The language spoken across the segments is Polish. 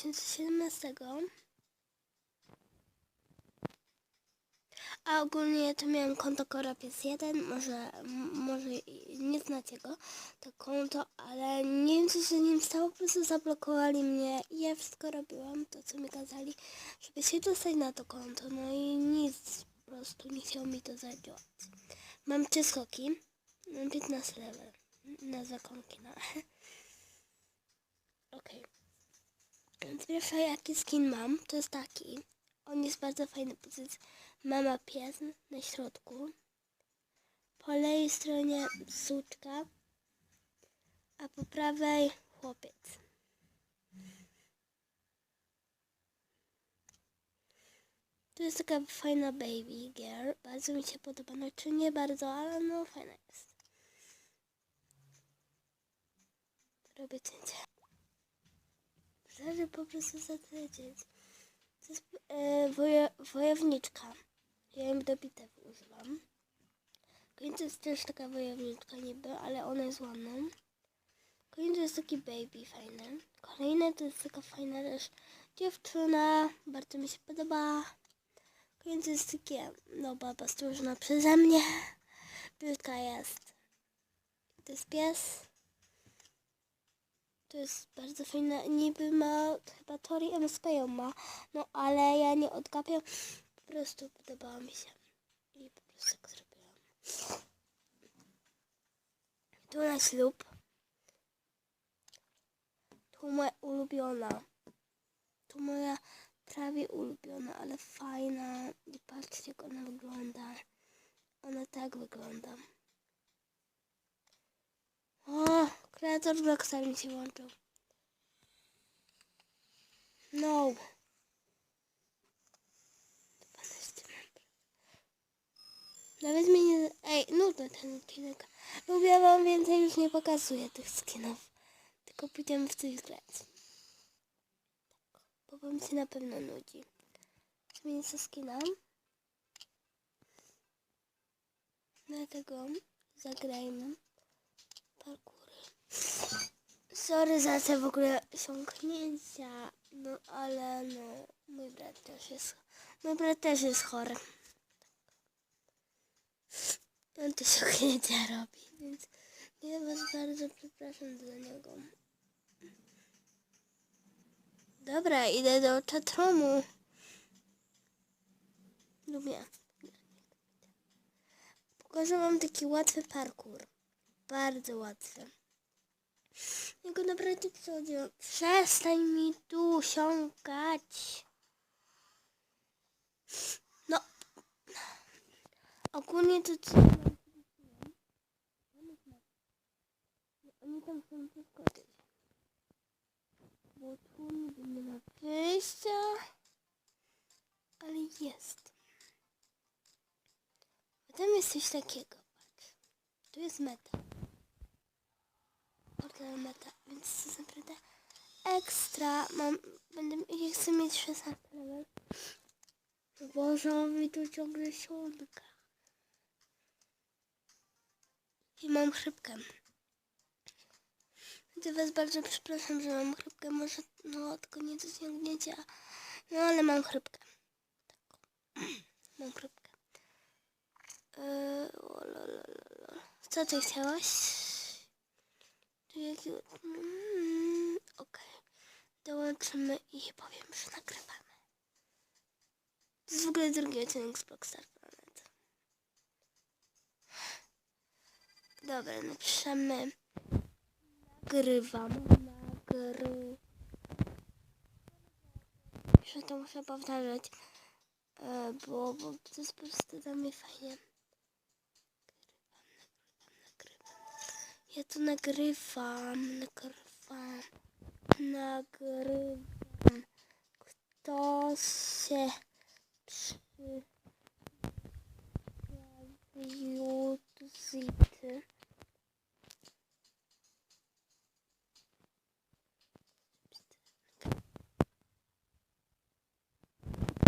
2017. A ogólnie to miałem konto Korapiec 1, może, może nie znacie go, to konto, ale nie wiem co się nim stało, po prostu zablokowali mnie i ja wszystko robiłam, to co mi kazali, żeby się dostać na to konto, no i nic, po prostu nie chciało mi to zadziałać. Mam trzy skoki, mam 15 level, nazwa konkina. Okej. Więc Pierwszy jaki skin mam, to jest taki. On jest bardzo fajny, bo to jest mama pies na środku. Po lewej stronie suczka, a po prawej chłopiec. To jest taka fajna baby girl. Bardzo mi się podoba. Znaczy nie bardzo, ale no fajna jest. Robię cięcie. Żeby po prostu zatlecieć. To jest e, wojowniczka. Ja ją do bitew używam. Końcu jest też taka wojowniczka niby, ale ona jest ładna. Końcu jest taki baby fajny. Kolejne to jest taka fajna też dziewczyna. Bardzo mi się podoba. Końcu jest takie, no baba stworzona przeze mnie. Biutka jest. To jest pies. To jest bardzo fajne. Niby ma, chyba Tori MSP ją ma. No ale ja nie odgapiam. Po prostu podobała mi się. I po prostu tak zrobiłam. Tu na ślub. Tu moja ulubiona. Tu moja prawie ulubiona, ale fajna. I patrzcie jak ona wygląda. Ona tak wygląda. Kreator Blockstar mi się włączył. No. 12 metrów. Nawet mi nie... Ej, nudny ten odcinek. Lubię wam więcej już nie pokazuję tych skinów. Tylko pójdziemy w coś grać. Tak, bo wam się na pewno nudzi. Zmienię sobie skina. Dlatego zagrajmy parkury. Sorry za te w ogóle osiągnięcia, no ale no, mój brat też jest, mój brat też jest chory. On te osiągnięcia robi, więc ja was bardzo przepraszam za niego. Dobra, idę do czatromu. Lubię. Pokażę wam taki łatwy parkour. Bardzo łatwy. Jego naprawdę przechodziłem. Przestań mi tu siąkać. No. Ogólnie to co... Oni tam chcą przeskoczyć. Bo tu nie ma wyjścia. Ale jest. A tam jest coś takiego. Patrz. Tu jest meta. Portal meta, więc to jest naprawdę ekstra. Mam, będę, ja chcę mieć 16 level. Boże, on mi tu ciągle siąka. I mam chrypkę. Więc was bardzo przepraszam, że mam chrypkę. Może, no, tylko nie dosięgniecie. No, ale mam chrypkę. Tak. Mam chrypkę. Eee, o, la, la, la. Co ty chciałaś? Tu jaki... Mm, Okej. dołączymy i powiem, że nagrywamy. To jest w ogóle drugi odcinek z Blockstar Planet. Dobra, napiszemy nagrywam, nagry... Że to muszę powtarzać, e, bo, bo to jest po prostu dla mnie fajnie. Nagrywam, nagrywam. Ja to nagrywam, nagrywam, nagrywam. Kto się przyjawił zity?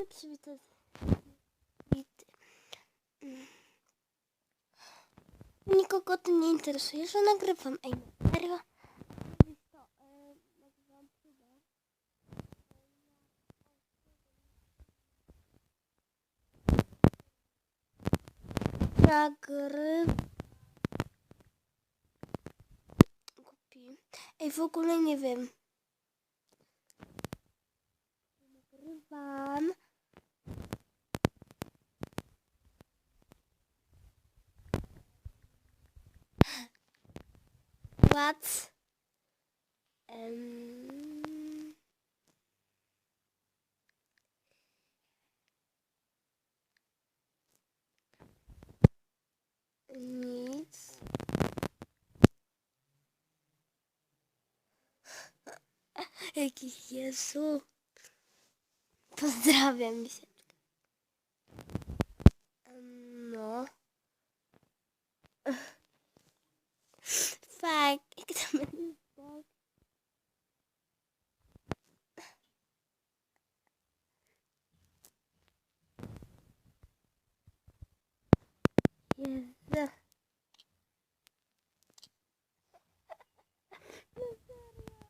Nie przywitać zity. Mm. Nikogo to nie interesuje, że nagrywam. Ej, serio? Nagry... Głupi. Ej, w ogóle nie wiem. Nagrywam. What? Um... Nic. Jakiś Jezu. Pozdrawiam. Em, No. Fuck, jak to będzie tak? Jezu. No serio.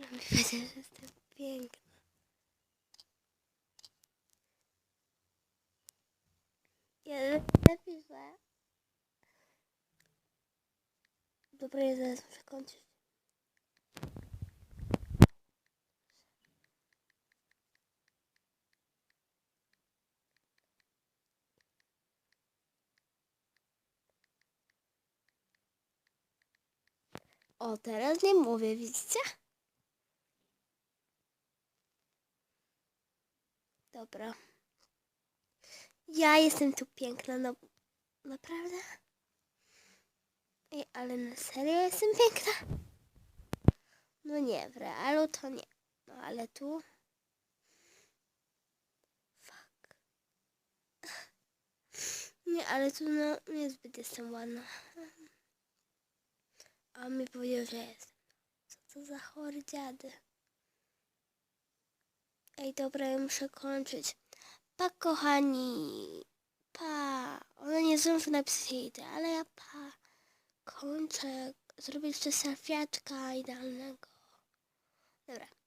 Powiedział, że jestem piękna. Ja napiszę. Dobra, ja zaraz muszę kończyć. O, teraz nie mówię, widzicie? Dobra. Ja jestem tu piękna, no naprawdę? Ej, ale na serio jestem piękna? No nie, w realu to nie. No ale tu... Fuck. Nie, ale tu no niezbyt jestem ładna. A on mi powiedział, że jestem. Co to za chory dziady? Ej, dobra, ja muszę kończyć. Pa, kochani. Pa. Ona nie zdąży napisać te, ale ja pa. Kończę. Zrobię jeszcze selfiaczka idealnego. Dobra.